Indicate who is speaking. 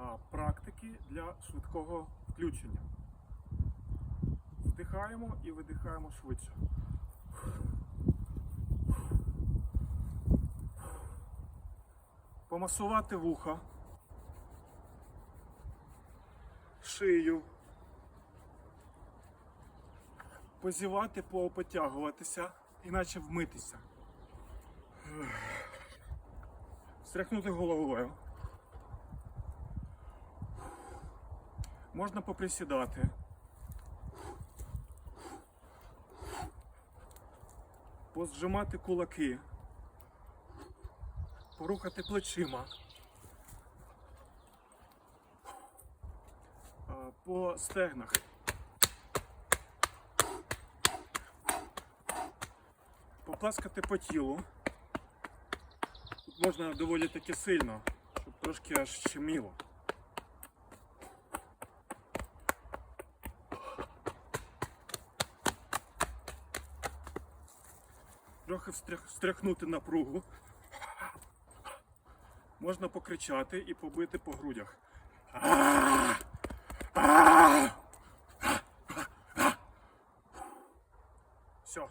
Speaker 1: а, практики для швидкого включення. Вдихаємо і видихаємо швидше. Помасувати вуха, шию, позівати, потягуватися, іначе вмитися. Стряхнути головою. Можна поприсідати. Позжимати кулаки. Порухати плечима. По стегнах. Поплескати по тілу. Тут можна доволі таки сильно, щоб трошки аж щеміло. трохи встряхнути напругу. Можна покричати і побити по грудях. Все.